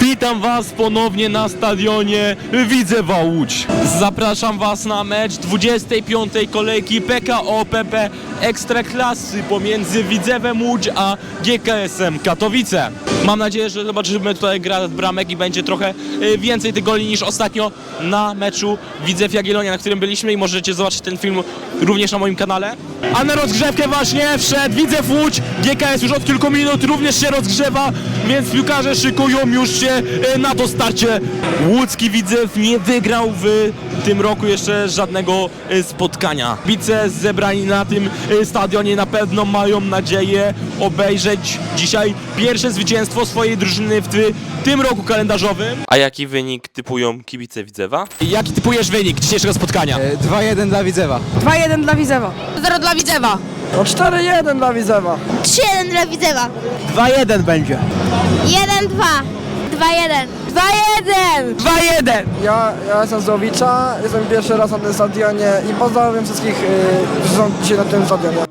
Witam Was ponownie na stadionie Widzewa Łódź. Zapraszam Was na mecz 25. kolejki PKO PP Ekstraklasy pomiędzy Widzewem Łódź a GKS-em Katowice. Mam nadzieję, że zobaczymy tutaj grę bramek i będzie trochę y, więcej tych goli niż ostatnio na meczu Widzew Jagiellonia, na którym byliśmy i możecie zobaczyć ten film również na moim kanale. A na rozgrzewkę właśnie wszedł Widzew Łódź. GKS już od kilku minut również się rozgrzewa, więc piłkarze szykują już się e, na to starcie. Łódzki Widzew nie wygrał w tym roku jeszcze żadnego e, spotkania. Kibice zebrani na tym e, stadionie na pewno mają nadzieję obejrzeć dzisiaj pierwsze zwycięstwo swojej drużyny w ty, tym roku kalendarzowym. A jaki wynik typują kibice Widzewa? Jaki typujesz wynik dzisiejszego spotkania? 2-1 dla Widzewa. 2-1 dla Widzewa. 0 dla Widzewa. No 4-1 dla Widzewa. 3-1 dla Widzewa. 2-1 będzie. 1-2. 2-1. 2-1. 2-1. Ja, ja jestem z Łowicza, jestem pierwszy raz na tym stadionie i pozdrawiam wszystkich, yy, którzy są dzisiaj na tym stadionie.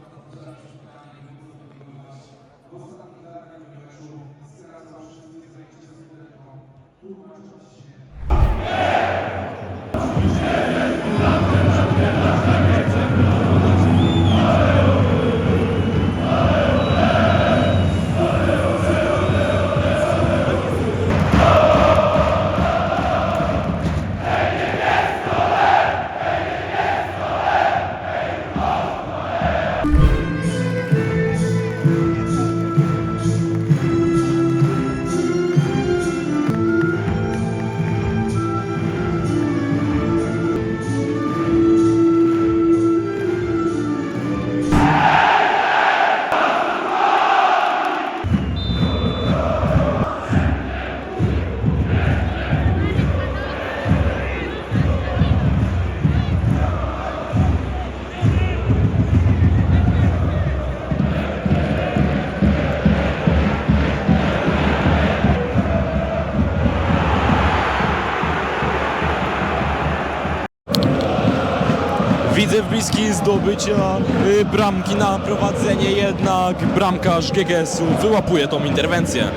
Widzę w bliskiej zdobycia y, bramki na prowadzenie, jednak bramkarz GKS-u wyłapuje tą interwencję.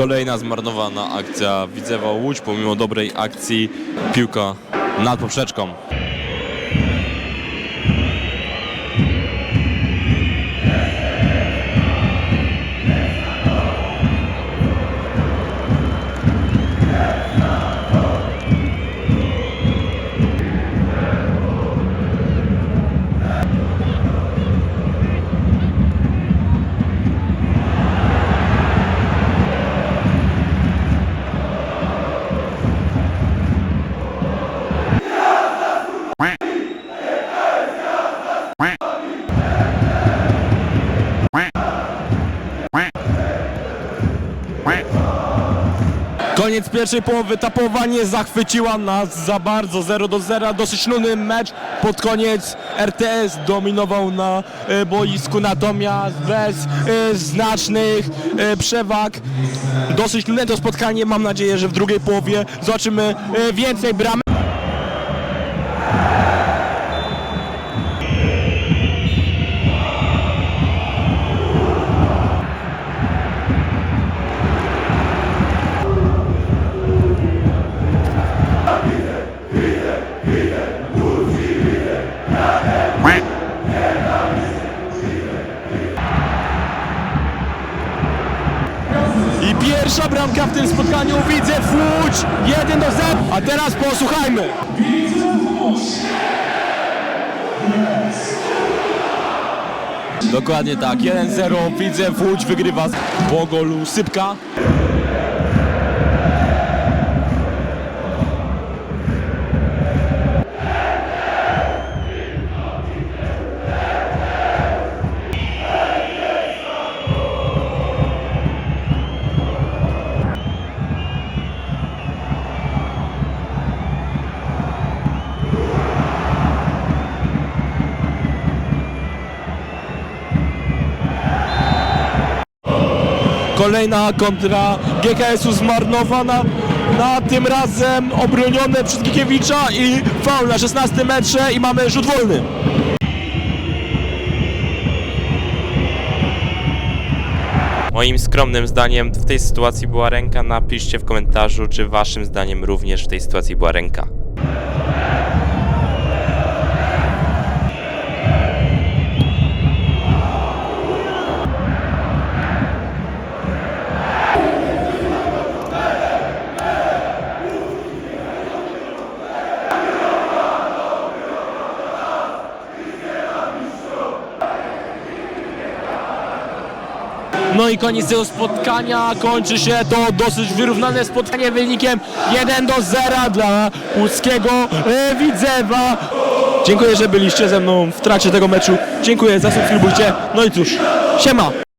Kolejna zmarnowana akcja Widzewa Łódź, pomimo dobrej akcji piłka nad poprzeczką. Koniec pierwszej połowy, tapowa nie zachwyciła nas za bardzo, 0 do 0, dosyć nudny mecz, pod koniec RTS dominował na e, boisku, natomiast bez e, znacznych e, przewag, dosyć nudne to spotkanie, mam nadzieję, że w drugiej połowie zobaczymy więcej bramek. I pierwsza bramka w tym spotkaniu widzę w Łódź 1 do 0. A teraz posłuchajmy. Dokładnie tak, 1-0 widzę w Łódź wygrywa po golu Sypka. Kolejna kontra GKS-u zmarnowana. Na tym razem obronione przez Gikiewicza i faul na 16 metrze i mamy rzut wolny. Moim skromnym zdaniem w tej sytuacji była ręka. Napiszcie w komentarzu, czy waszym zdaniem również w tej sytuacji była ręka. No i koniec tego spotkania. Kończy się to dosyć wyrównane spotkanie wynikiem 1 do 0 dla łódzkiego e, Widzewa. Dziękuję, że byliście ze mną w trakcie tego meczu. Dziękuję, zasubskrybujcie. No i cóż, siema!